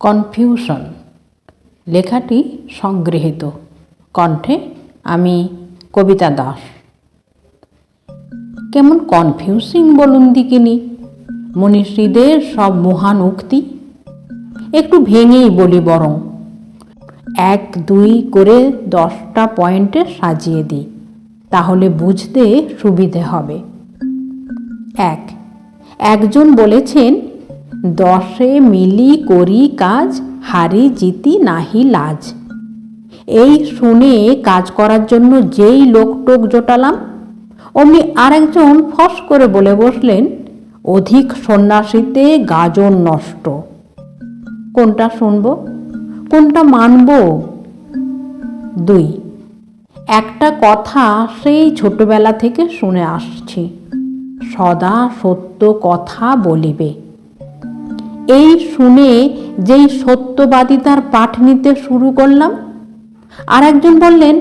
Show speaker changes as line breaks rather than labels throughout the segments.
Confusion. লেখাটি সংগৃহীত। কণ্ঠে আমি কবিতা দাস। কেমন কনফিউজিং বলুন দিকিনি। মনীষীদের সব মহান উক্তি। একটু ভেঙেই বলি বরং। এক, দুই করে দশটা পয়েন্টে সাজিয়ে দিই। তাহলে বুঝতে সুবিধে হবে। এক, একজন বলেছেন দশে মিলি করি কাজ, হারি জিতি নাহি লাজ। এই শুনে কাজ করার জন্য যেই লোকটোক জোটালাম, অমনি আরেকজন ফস করে বলে বসলেন, অধিক সন্ন্যাসীতে গাজন নষ্ট। কোনটা শুনব? কোনটা মানব? দুই, একটা কথা সেই ছোটবেলা থেকে শুনে আসছি। সদা সত্য কথা বলিবে। এই শুনে যেই সত্যবাদিতার পাঠ নিতে শুরু করলাম আর একজন বললেন,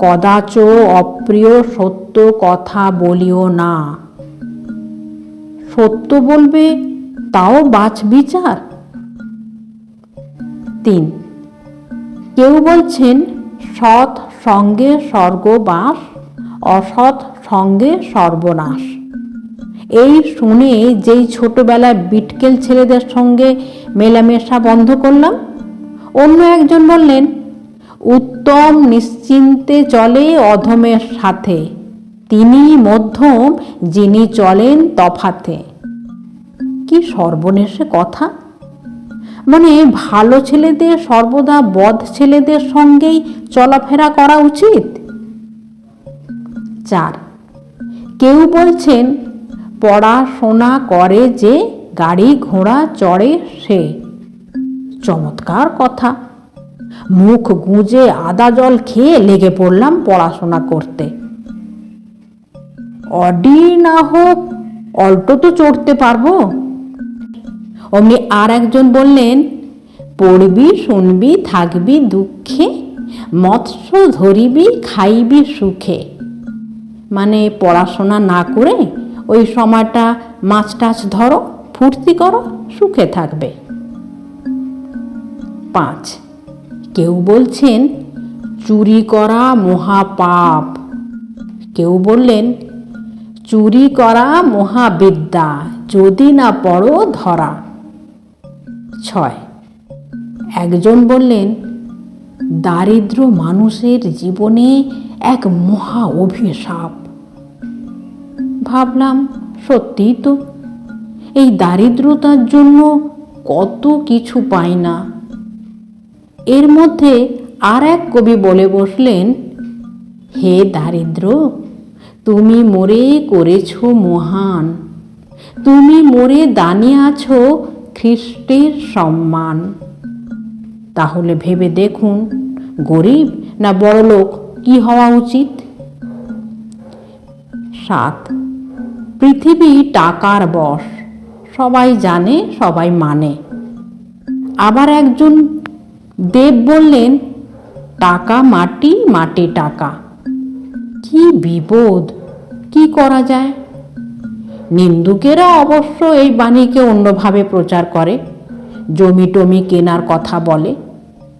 কদাচ অপ্রিয় সত্য কথা বলিও না। সত্য বলবে, তাও বাছ বিচার? তিন, কেউ বলছেন, সৎ সঙ্গে স্বর্গবাস অসৎ সঙ্গে সর্বনাশ। এই শুনে যেই ছোটবেলায় বিটকেল ছেলেদের সঙ্গে মেলামেশা বন্ধ করলাম, অন্য একজন বললেন, উত্তম নিশ্চিন্তে চলে অধমের সাথে, তিনি মধ্যম যিনি চলেন তফাতে। কি সর্বনেশে কথা? মানে ভালো ছেলেদের সর্বদা বদ ছেলেদের সঙ্গেই চলাফেরা করা উচিত? চার, কেউ বলছেন পড়াশোনা করে যে গাড়ি ঘোড়া চড়ে সে। চমৎকার কথা। মুখ গুঁজে আদা জল খেয়ে লেগে পড়লাম পড়াশোনা করতে। অডি না হোক, অল্টো তো চড়তে পারব। অমনি আর একজন বললেন, পড়বি, শুনবি, থাকবি দুঃখে, মৎস্য ধরিবি, খাইবি সুখে। মানে পড়াশোনা না করে ওই সময়টা মাছ টাছ ধরো, ফুর্তি করো, সুখে থাকবে। পাঁচ, কেউ বলছেন, চুরি করা মহাপাপ। কেউ বললেন, চুরি করা মহাবিদ্যা, যদি না পড়ো ধরা। ছয়, একজন বললেন, দারিদ্র মানুষের জীবনে এক মহা অভিশাপ। ভাবলাম, সত্যিই তো। এই দারিদ্রতার জন্য কত কিছু পাই না। এর মধ্যে আর এক কবি বলে বসলেন, হে দারিদ্র, তুমি মোরে করেছ মহান। তুমি মোরে আছো খ্রিস্টের সম্মান। তাহলে ভেবে দেখুন, গরিব না বড়লোক, কি হওয়া উচিত? সাত পৃথিবী টাকার বশ। সবাই জানে, সবাই মানে। আবার একজন দেব বললেন, টাকা মাটি মাটি টাকা। কি বিপদ, কি করা যায়? নিন্দুকেরা অবশ্য এই বাণীকে অন্যভাবে প্রচার করে। জমি টমি কেনার কথা বলে।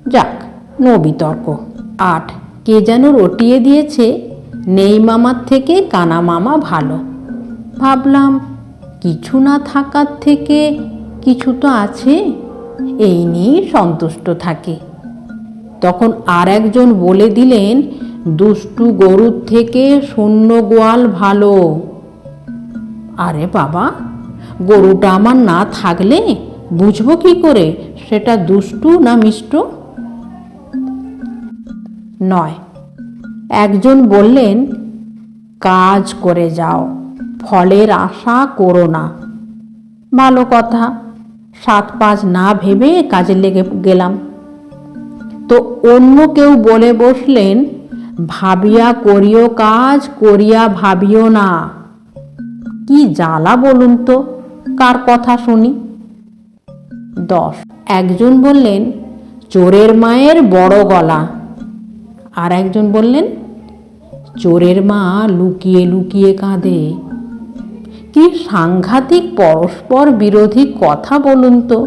যাক, নো বিতর্ক। আট, কে যেন রটিয়ে দিয়েছে, নেই মামার থেকে কানা মামা ভালো। ভাবলাম, কিছু না থাকার থেকে কিছু তো আছে। এই নিয়েই সন্তুষ্ট থাকে। তখন আর একজন বলে দিলেন, দুষ্টু গরুর থেকে শূন্য গোয়াল ভালো। আরে বাবা, গরুটা আমার না থাকলে বুঝব কি করে, সেটা দুষ্টু না মিষ্ট? নয়। একজন বললেন, কাজ করে যাও। ফলের আশা করো না। ভালো কথা, সাত পাঁচ না ভেবে কাজে লেগে গেলাম। তো অন্য কেউ বলে বসলেন, ভাবিয়া করিও কাজ, করিয়া ভাবিও না। কি জ্বালা বলুন তো, কার কথা শুনি? দশ, একজন বললেন, চোরের মায়ের বড় গলা। আর একজন বললেন, চোরের মা লুকিয়ে লুকিয়ে কাঁদে। কি সাংঘাতিক পরস্পর বিরোধী কথা বলুন তো।